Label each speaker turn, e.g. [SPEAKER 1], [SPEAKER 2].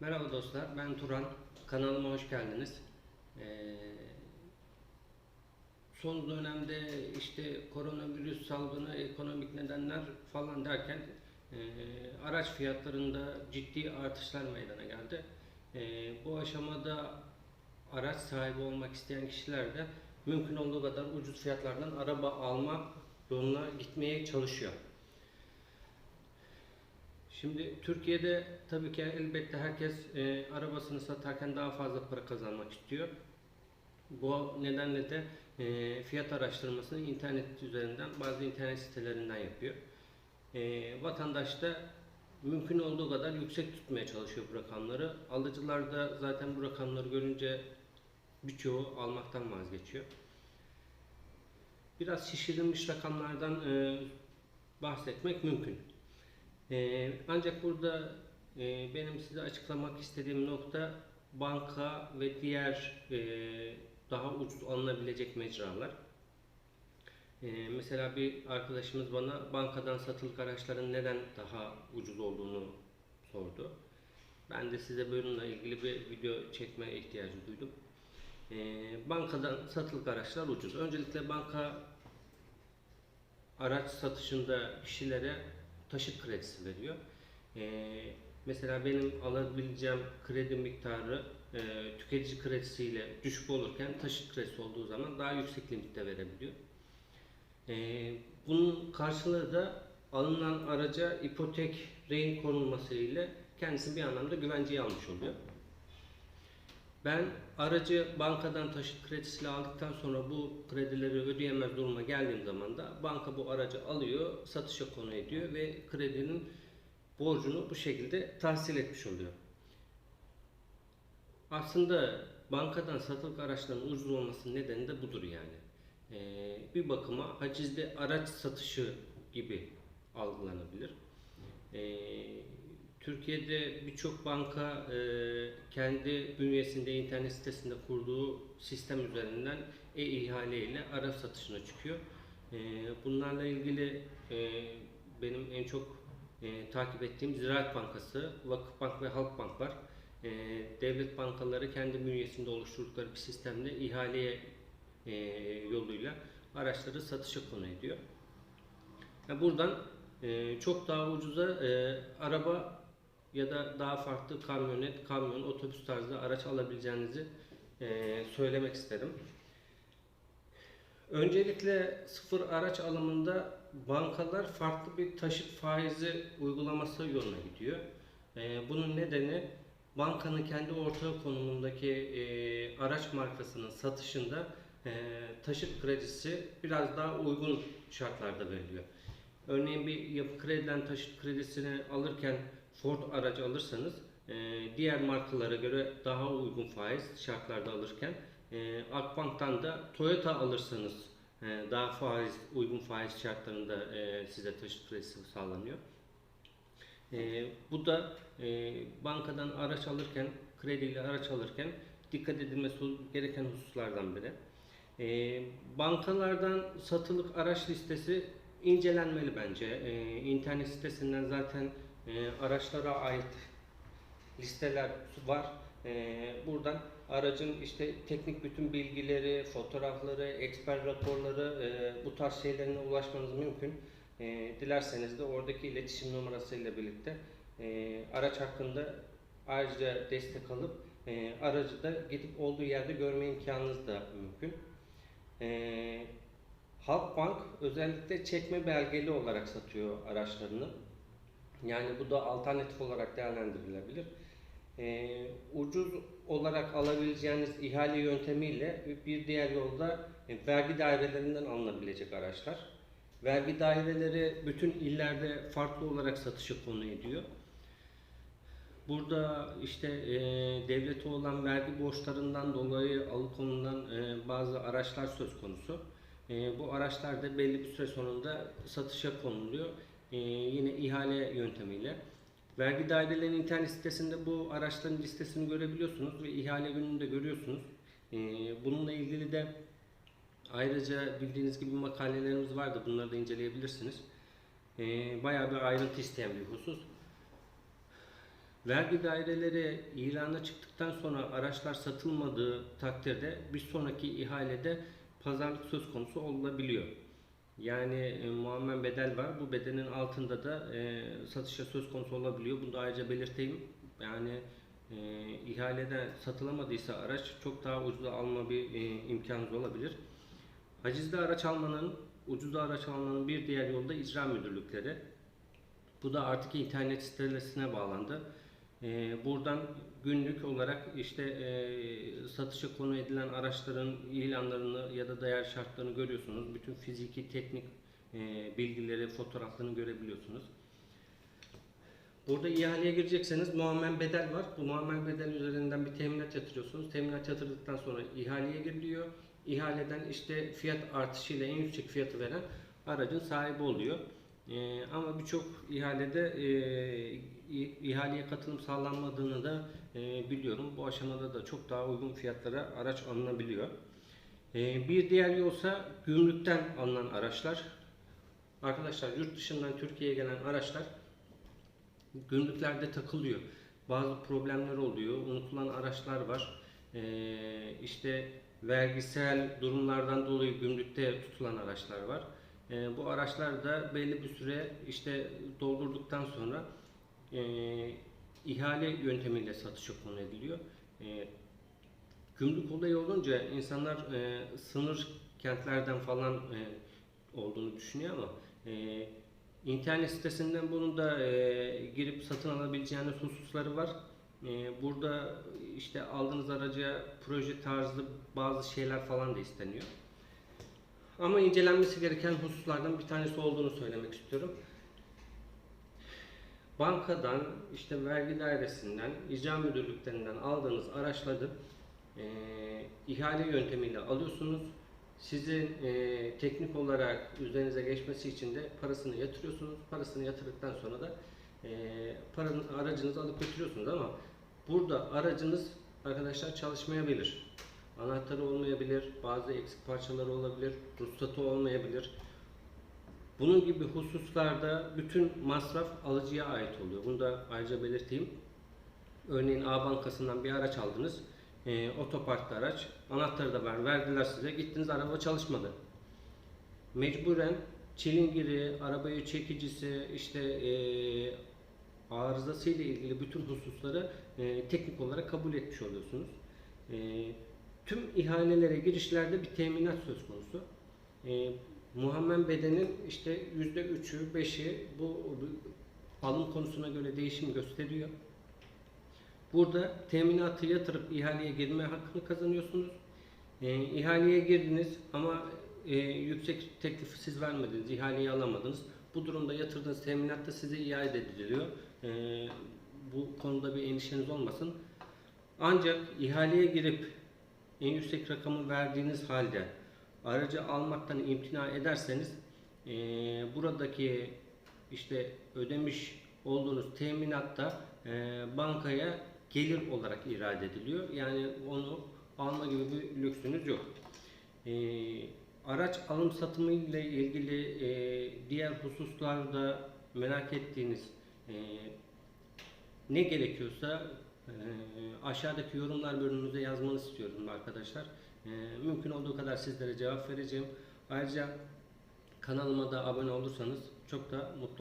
[SPEAKER 1] Merhaba dostlar, ben Turan. Kanalıma hoş geldiniz. Ee, son dönemde işte koronavirüs salgını, ekonomik nedenler falan derken e, araç fiyatlarında ciddi artışlar meydana geldi. E, bu aşamada araç sahibi olmak isteyen kişiler de mümkün olduğu kadar ucuz fiyatlardan araba alma yoluna gitmeye çalışıyor. Şimdi Türkiye'de tabii ki elbette herkes e, arabasını satarken daha fazla para kazanmak istiyor. Bu nedenle de e, fiyat araştırmasını internet üzerinden bazı internet sitelerinden yapıyor. E, vatandaş da mümkün olduğu kadar yüksek tutmaya çalışıyor bu rakamları. Alıcılar da zaten bu rakamları görünce birçoğu almaktan vazgeçiyor. Biraz şişirilmiş rakamlardan e, bahsetmek mümkün. Ee, ancak burada e, benim size açıklamak istediğim nokta banka ve diğer e, daha ucuz alınabilecek mecralar. Ee, mesela bir arkadaşımız bana bankadan satılık araçların neden daha ucuz olduğunu sordu. Ben de size bununla ilgili bir video çekme ihtiyacı duydum. Ee, bankadan satılık araçlar ucuz. Öncelikle banka araç satışında kişilere taşıt kredisi veriyor. Ee, mesela benim alabileceğim kredi miktarı e, tüketici kredisiyle düşük olurken taşıt kredisi olduğu zaman daha yüksek limitte verebiliyor. Ee, bunun karşılığı da alınan araca ipotek rehin konulması ile kendisi bir anlamda güvenceyi almış oluyor. Ben aracı bankadan taşıt kredisiyle aldıktan sonra bu kredileri ödeyemez duruma geldiğim zaman da banka bu aracı alıyor, satışa konu ediyor ve kredinin borcunu bu şekilde tahsil etmiş oluyor. Aslında bankadan satılık araçların ucuz olmasının nedeni de budur yani. Ee, bir bakıma hacizde araç satışı gibi algılanabilir. Ee, Türkiye'de birçok banka e, kendi bünyesinde internet sitesinde kurduğu sistem üzerinden e-ihale ile araç satışına çıkıyor. E, bunlarla ilgili e, benim en çok e, takip ettiğim Ziraat Bankası, Vakıfbank ve Halkbank var. E, devlet bankaları kendi bünyesinde oluşturdukları bir sistemle ihaleye e, yoluyla araçları satışa konu ediyor. Yani buradan e, çok daha ucuza e, araba ya da daha farklı kamyonet, kamyon, otobüs tarzı araç alabileceğinizi e, söylemek isterim. Öncelikle sıfır araç alımında bankalar farklı bir taşıt faizi uygulaması yoluna gidiyor. E, bunun nedeni bankanın kendi ortağı konumundaki e, araç markasının satışında taşıt kredisi biraz daha uygun şartlarda veriliyor. Örneğin bir yapı krediden taşıt kredisini alırken Ford aracı alırsanız e, diğer markalara göre daha uygun faiz şartlarda alırken e, Akbank'tan da Toyota alırsanız e, daha faiz uygun faiz şartlarında e, size taşıt kredisi sağlanıyor. Bu da bankadan araç alırken, krediyle araç alırken dikkat edilmesi gereken hususlardan biri. Bankalardan satılık araç listesi incelenmeli bence. İnternet sitesinden zaten e, araçlara ait listeler var. E, buradan aracın işte teknik bütün bilgileri, fotoğrafları, eksper raporları e, bu tarz şeylerine ulaşmanız mümkün. E, dilerseniz de oradaki iletişim numarasıyla birlikte e, araç hakkında ayrıca destek alıp e, aracı da gidip olduğu yerde görme imkanınız da mümkün. E, Halkbank özellikle çekme belgeli olarak satıyor araçlarını. Yani bu da alternatif olarak değerlendirilebilir. Ee, ucuz olarak alabileceğiniz ihale yöntemiyle bir diğer yolda e, vergi dairelerinden alınabilecek araçlar. Vergi daireleri bütün illerde farklı olarak satışa konu ediyor. Burada işte e, devlete olan vergi borçlarından dolayı alıkonulan e, bazı araçlar söz konusu. E, bu araçlar da belli bir süre sonunda satışa konuluyor. E, yine ihale yöntemiyle. Vergi dairelerinin internet sitesinde bu araçların listesini görebiliyorsunuz ve ihale gününü de görüyorsunuz. E, bununla ilgili de ayrıca bildiğiniz gibi makalelerimiz vardı. Bunları da inceleyebilirsiniz. E, bayağı bir ayrıntı isteyen bir husus. Vergi daireleri ilana çıktıktan sonra araçlar satılmadığı takdirde bir sonraki ihalede pazarlık söz konusu olabiliyor. Yani e, muammen bedel var. Bu bedelin altında da e, satışa söz konusu olabiliyor. Bunu da ayrıca belirteyim. Yani e, ihalede satılamadıysa araç çok daha ucuza alma bir e, imkanınız olabilir. Hacizde araç almanın, ucuza araç almanın bir diğer yolu da icra müdürlükleri. Bu da artık internet sitesine bağlandı. Ee, buradan günlük olarak işte e, satışa konu edilen araçların ilanlarını ya da değer şartlarını görüyorsunuz. Bütün fiziki, teknik e, bilgileri, fotoğraflarını görebiliyorsunuz. Burada ihaleye girecekseniz muammen bedel var. Bu muammen bedel üzerinden bir teminat yatırıyorsunuz. Teminat yatırdıktan sonra ihaleye giriliyor. İhaleden işte fiyat artışıyla en yüksek fiyatı veren aracın sahibi oluyor. Ee, ama birçok ihalede e, ihaleye katılım sağlanmadığını da e, biliyorum. Bu aşamada da çok daha uygun fiyatlara araç alınabiliyor. Ee, bir diğer yolsa gümrükten alınan araçlar. Arkadaşlar yurt dışından Türkiye'ye gelen araçlar gümrüklerde takılıyor. Bazı problemler oluyor. Unutulan araçlar var. Ee, işte vergisel durumlardan dolayı gümrükte tutulan araçlar var. Ee, bu araçlar da belli bir süre işte doldurduktan sonra e, ihale yöntemiyle satışa konu ediliyor. E, gümrük olayı olunca insanlar e, sınır kentlerden falan e, olduğunu düşünüyor ama e, internet sitesinden bunu da e, girip satın alabileceğiniz hususları var. E, burada işte aldığınız araca proje tarzı bazı şeyler falan da isteniyor. Ama incelenmesi gereken hususlardan bir tanesi olduğunu söylemek istiyorum. Bankadan, işte vergi dairesinden, icra müdürlüklerinden aldığınız araçları e, ihale yöntemiyle alıyorsunuz. Sizin e, teknik olarak üzerinize geçmesi için de parasını yatırıyorsunuz. Parasını yatırdıktan sonra da e, paranın, aracınızı alıp götürüyorsunuz ama burada aracınız arkadaşlar çalışmayabilir. Anahtarı olmayabilir, bazı eksik parçaları olabilir, ruhsatı olmayabilir. Bunun gibi hususlarda bütün masraf alıcıya ait oluyor. Bunu da ayrıca belirteyim. Örneğin A Bankası'ndan bir araç aldınız. E, otoparkta araç. Anahtarı da ver, verdiler size. Gittiniz araba çalışmadı. Mecburen çilingiri, arabayı çekicisi, işte e, arızası ile ilgili bütün hususları e, teknik olarak kabul etmiş oluyorsunuz. E, ihalelere girişlerde bir teminat söz konusu. E, muhammen bedenin işte yüzde üçü, beşi bu alım konusuna göre değişim gösteriyor. Burada teminatı yatırıp ihaleye girme hakkını kazanıyorsunuz. E, ihaleye girdiniz ama e, yüksek teklifi siz vermediniz, ihaleyi alamadınız. Bu durumda yatırdığınız teminat da size iade ediliyor. E, bu konuda bir endişeniz olmasın. Ancak ihaleye girip en yüksek rakamı verdiğiniz halde aracı almaktan imtina ederseniz e, buradaki işte ödemiş olduğunuz teminat da e, bankaya gelir olarak irade ediliyor. Yani onu alma gibi bir lüksünüz yok. E, araç alım satımı ile ilgili e, diğer hususlarda merak ettiğiniz e, ne gerekiyorsa e, aşağıdaki yorumlar bölümümüze yazmanızı istiyorum arkadaşlar. E, mümkün olduğu kadar sizlere cevap vereceğim. Ayrıca kanalıma da abone olursanız çok da mutlu